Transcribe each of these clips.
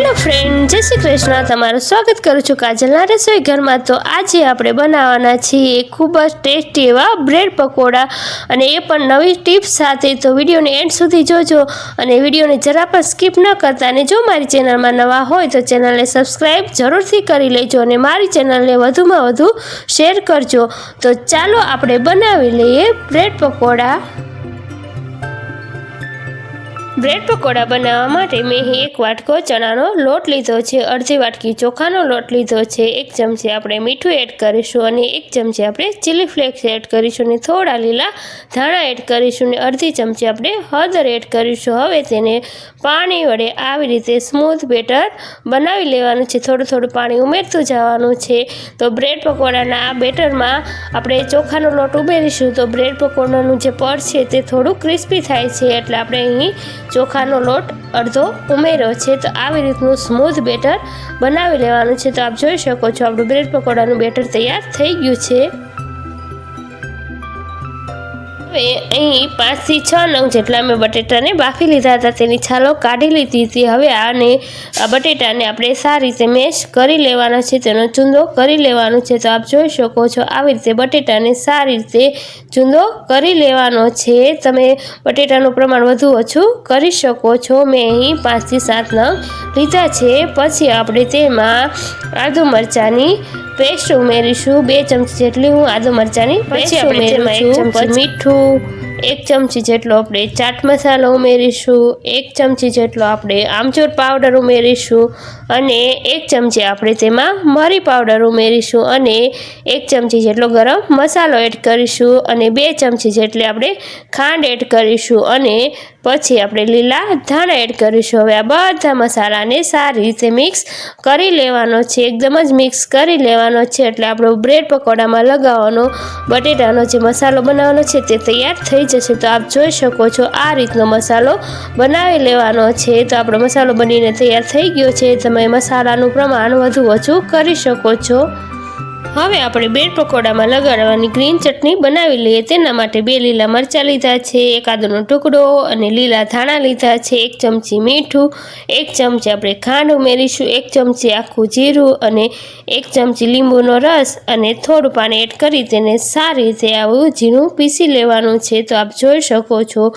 Hello friend, જય શ્રી કૃષ્ણ. તમારું સ્વાગત કરું છું કાજલના રસોઈ ઘરમાં. તો આજે આપણે બનાવવાના છીએ ખૂબ જ ટેસ્ટી એવા બ્રેડ પકોડા. અને એ પણ નવી ટિપ્સ સાથે. તો વિડીયોને એન્ડ સુધી જોજો અને વિડીયોને જરા પણ સ્કીપ ન કરતા. અને જો મારી ચેનલમાં નવા હોય તો ચેનલને સબસ્ક્રાઈબ જરૂરથી કરી લેજો અને મારી ચેનલને વધુમાં વધુ શેર કરજો. તો ચાલો આપણે બનાવી લઈએ બ્રેડ પકોડા. બ્રેડ પકોડા બનાવવા માટે મેં અહીં એક વાટકો ચણાનો લોટ લીધો છે, અડધી વાટકી ચોખાનો લોટ લીધો છે, એક ચમચી આપણે મીઠું એડ કરીશું અને એક ચમચી આપણે ચીલી ફ્લેક્સ એડ કરીશું અને થોડા લીલા ધાણા એડ કરીશું અને અડધી ચમચી આપણે હળદર એડ કરીશું. હવે તેને પાણી વડે આવી રીતે સ્મૂથ બેટર બનાવી લેવાનું છે. થોડું થોડું પાણી ઉમેરતું જવાનું છે. તો બ્રેડ પકોડાના આ બેટરમાં આપણે ચોખાનો લોટ ઉમેરીશું તો બ્રેડ પકોડાનું જે પડ છે તે થોડું ક્રિસ્પી થાય છે. એટલે આપણે અહીં ચોખાનો લોટ અડધો ઉમેર્યો છે. તો આવી રીતનું સ્મૂથ બેટર બનાવી લેવાનું છે. તો આપ જોઈ શકો છો, આપણું બ્રેડ પકોડાનું બેટર તૈયાર થઈ ગયું છે. હવે અહીં પાંચથી છ નંગ જેટલા મેં બટેટાને બાફી લીધા હતા. તેની છાલો કાઢી લીધી હતી. હવે આને બટેટાને આપણે સારી રીતે મેશ કરી લેવાના છે, તેનો ચૂંદો કરી લેવાનો છે. તો આપ જોઈ શકો છો, આવી રીતે બટેટાને સારી રીતે ચૂંદો કરી લેવાનો છે. તમે બટેટાનું પ્રમાણ વધુ ઓછું કરી શકો છો. મેં અહીં પાંચથી સાત નંગ લીધા છે. પછી આપણે તેમાં આદુ મરચાંની પેસ્ટ ઉમેરીશું બે ચમચી જેટલી હું આદુ મરચાંની પેસ્ટ ઉમેરું છું પછી મીઠું એક ચમચી જેટલો આપણે ચાટ મસાલો ઉમેરીશું એક ચમચી જેટલો આપણે આમચૂર પાવડર ઉમેરીશું અને એક ચમચી આપણે તેમાં મરી પાવડર ઉમેરીશું અને એક ચમચી જેટલો ગરમ મસાલો એડ કરીશું અને બે ચમચી જેટલી આપણે ખાંડ એડ કરીશું અને પછી આપણે લીલા ધાણા એડ કરીશું. હવે આ બધા મસાલાને સારી રીતે મિક્સ કરી લેવાનો છે. એકદમ જ મિક્સ કરી લેવાનો છે. એટલે આપણો બ્રેડ પકોડામાં લગાવવાનો, બટેટાનો જે મસાલો બનાવવાનો છે તે તૈયાર થઈ જશે. તો આપ જોઈ શકો છો આ રીતનો મસાલો બનાવી લેવાનો છે. તો આપણો મસાલો બનીને તૈયાર થઈ ગયો છે. તમે મસાલાનું પ્રમાણ વધુ ઓછું કરી શકો છો. હવે આપણે બ્રેડ પકોડામાં લગાડવાની ગ્રીન ચટણી બનાવી લઈએ. તેના માટે બે લીલા મરચાં લીધા છે, એક આદુનો ટુકડો અને લીલા ધાણા લીધા છે, એક ચમચી મીઠું, એક ચમચી આપણે ખાંડ ઉમેરીશું, એક ચમચી આખું જીરું અને એક ચમચી લીંબુનો રસ અને થોડું પાણી એડ કરી તેને સારી રીતે આવું ઝીણું પીસી લેવાનું છે. તો આપ જોઈ શકો છો,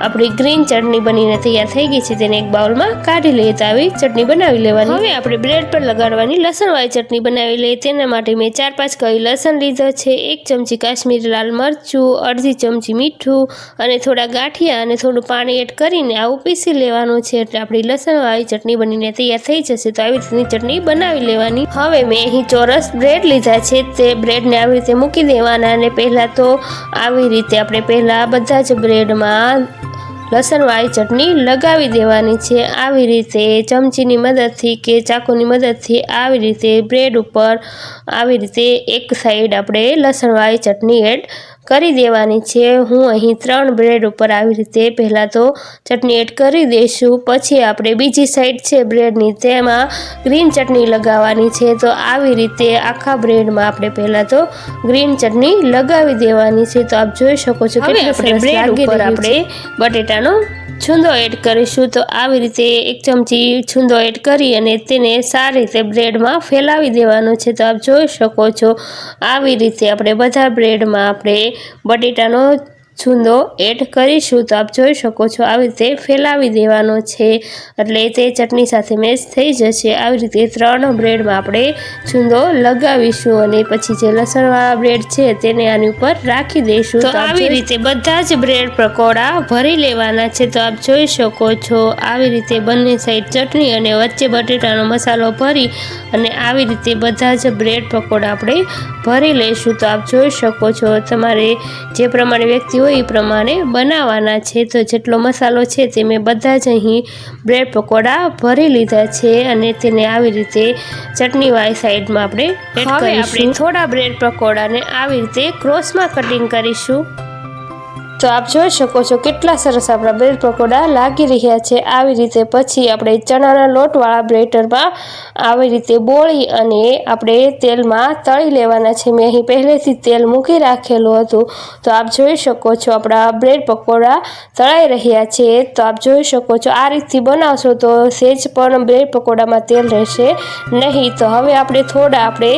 આપણી ગ્રીન ચટણી બનીને તૈયાર થઈ ગઈ છે. તેને એક બાઉલમાં કાઢી લઈએ તો આવી ચટણી બનાવી લેવાની. હવે આપણે બ્રેડ પર લગાડવાની લસણવાળી ચટણી બનાવી લઈએ. તેના માટે મેં ચાર પાંચ કળી લસણ લીધો છે, એક ચમચી કાશ્મીરી લાલ મરચું, અડધી ચમચી મીઠું અને થોડા ગાંઠિયા અને થોડું પાણી એડ કરીને આવું પીસી લેવાનું છે. એટલે આપણી લસણવાળી ચટણી બનીને તૈયાર થઈ જશે, તો આવી રીતની ચટણી બનાવી લેવાની. હવે મેં અહીં ચોરસ બ્રેડ લીધા છે, તે બ્રેડને આવી રીતે મૂકી દેવાના અને પહેલાં તો આવી રીતે આપણે પહેલાં બધા જ બ્રેડમાં લસણવાળી ચટણી લગાવી દેવાની છે. આવી રીતે ચમચીની મદદથી કે ચાકુની મદદથી આવી રીતે બ્રેડ ઉપર આવી રીતે એક સાઈડ આપણે લસણવાળી ચટણી એડ કરી દેવાની છે. હું અહીં ત્રણ બ્રેડ ઉપર આવી રીતે પહેલાં તો ચટણી એડ કરી દઈશું. પછી આપણે બીજી સાઈડ છે બ્રેડની તેમાં ગ્રીન ચટણી લગાવવાની છે. તો આવી રીતે આખા બ્રેડમાં આપણે પહેલાં તો ગ્રીન ચટણી લગાવી દેવાની છે. તો આપ જોઈ શકો છો કે આપણે બ્રેડ ઉપર આપણે બટેટાનો છૂંદો એડ કરીશું. તો આવી રીતે એક ચમચી છૂંદો એડ કરી અને તેને સારી રીતે બ્રેડમાં ફેલાવી દેવાનો છે. તો આપ જોઈ શકો છો. આવી રીતે આપણે બધા બ્રેડમાં આપણે બટેટાનો છૂંદો એડ કરીશું તો આપ જોઈ શકો છો આવી રીતે ફેલાવી દેવાનો છે. એટલે તે ચટણી સાથે મેચ થઈ જશે. આવી રીતે ત્રણ બ્રેડમાં આપણે છૂંદો લગાવીશું અને પછી જે લસણવાળા બ્રેડ છે તેને આની ઉપર રાખી દઈશું. તો આવી રીતે બધા જ બ્રેડ પકોડા ભરી લેવાના છે. તો આપ જોઈ શકો છો આવી રીતે બંને સાઈડ ચટણી અને વચ્ચે બટેટાનો મસાલો ભરી અને આવી રીતે બધા જ બ્રેડ પકોડા આપણે ભરી લઈશું. તો આપ જોઈ શકો છો તમારે જે પ્રમાણે વ્યક્તિ હોય એ પ્રમાણે બનાવવાના છે તો જેટલો મસાલો છે તે મેં બધા જ અહીં બ્રેડ પકોડા ભરી લીધા છે અને તેને આવી રીતે ચટણીવાળી સાઈડમાં આપણે એડ કરીશું. થોડા બ્રેડ પકોડાને આવી રીતે ક્રોસમાં કટિંગ કરીશું. તો આપ જોઈ શકો છો કેટલા સરસ આપણા બ્રેડ પકોડા લાગી રહ્યા છે. આવી રીતે પછી આપણે ચણાના લોટવાળા બ્રેટરમાં આવી રીતે બોળી અને આપણે તેલમાં તળી લેવાના છે. મેં અહીં પહેલેથી તેલ મૂકી રાખેલું હતું. તો આપ જોઈ શકો છો આપણા બ્રેડ પકોડા તળાઈ રહ્યા છે. તો આપ જોઈ શકો છો આ રીતથી બનાવશો તો સેજ પણ બ્રેડ પકોડામાં તેલ રહેશે નહીં. તો હવે આપણે થોડા આપણે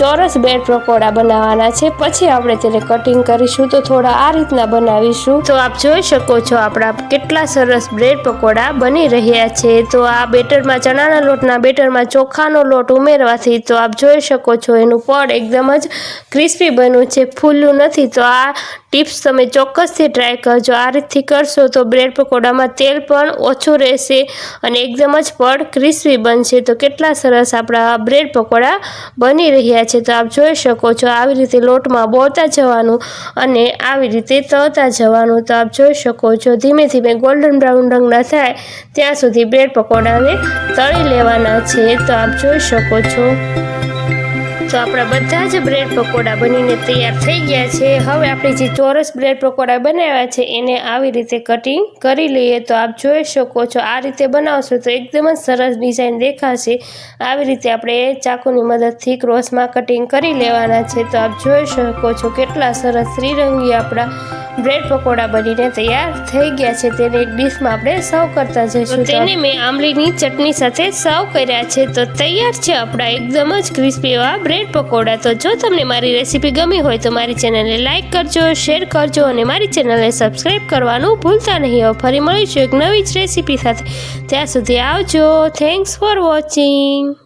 ચોરસ બ્રેડ પકોડા બનાવવાના છે. પછી આપણે તેને કટિંગ કરીશું. તો થોડા આ રીતના બનાવીશું. તો આપ જોઈ શકો છો આપણા કેટલા સરસ બ્રેડ પકોડા બની રહ્યા છે. તો આ બેટરમાં, ચણાના લોટના બેટરમાં ચોખાનો લોટ ઉમેરવાથી તો આપ જોઈ શકો છો એનું પડ એકદમ જ ક્રિસ્પી બન્યું છે. ફૂલ્યું નથી. તો આ ટિપ્સ તમે ચોક્કસથી ટ્રાય કરજો. આ રીતથી કરશો તો બ્રેડ પકોડામાં તેલ પણ ઓછું રહેશે અને એકદમ જ પડ ક્રિસ્પી બનશે. તો કેટલા સરસ આપણા બ્રેડ પકોડા બની રહ્યા છે તો આપ જોઈ શકો છો આવી રીતે લોટમાં બોળતા જવાનું અને આવી રીતે તળતા જવાનું. તો આપ જોઈ શકો છો ધીમે ધીમે ગોલ્ડન બ્રાઉન રંગના થાય, ત્યાં સુધી બ્રેડ પકોડાને તળી લેવાના છે. તો આપ જોઈ શકો છો. તો આપણા બધા જ બ્રેડ પકોડા બનીને તૈયાર થઈ ગયા છે. હવે આપણે જે ચોરસ બ્રેડ પકોડા બનાવ્યા છે, એને આવી રીતે કટિંગ કરી લઈએ તો આપ જોઈ શકો છો, આ રીતે બનાવશો તો એકદમ જ સરસ ડિઝાઇન દેખાશે. આવી રીતે આપણે ચાકુની મદદથી ક્રોસમાં કટિંગ કરી લેવાના છે. તો આપ જોઈ શકો છો કેટલા સરસ ત્રિરંગી આપણા બ્રેડ પકોડા બનીને તૈયાર થઈ ગયા છે. તેને એક ડીશમાં આપણે સર્વ કરતા જઈશું. તેને મેં આંબલીની ચટણી સાથે સર્વ કર્યા છે. તો તૈયાર છે આપણા એકદમ જ ક્રિસ્પી એવા બ્રેડ પકોડા. તો જો તમને મારી રેસીપી ગમી હોય તો મારી ચેનલને લાઇક કરજો શેર કરજો અને મારી ચેનલને સબસ્ક્રાઈબ કરવાનું ભૂલતા નહીં. ફરી મળીશું એક નવી જ રેસીપી સાથે. ત્યાં સુધી આવજો. Thanks for watching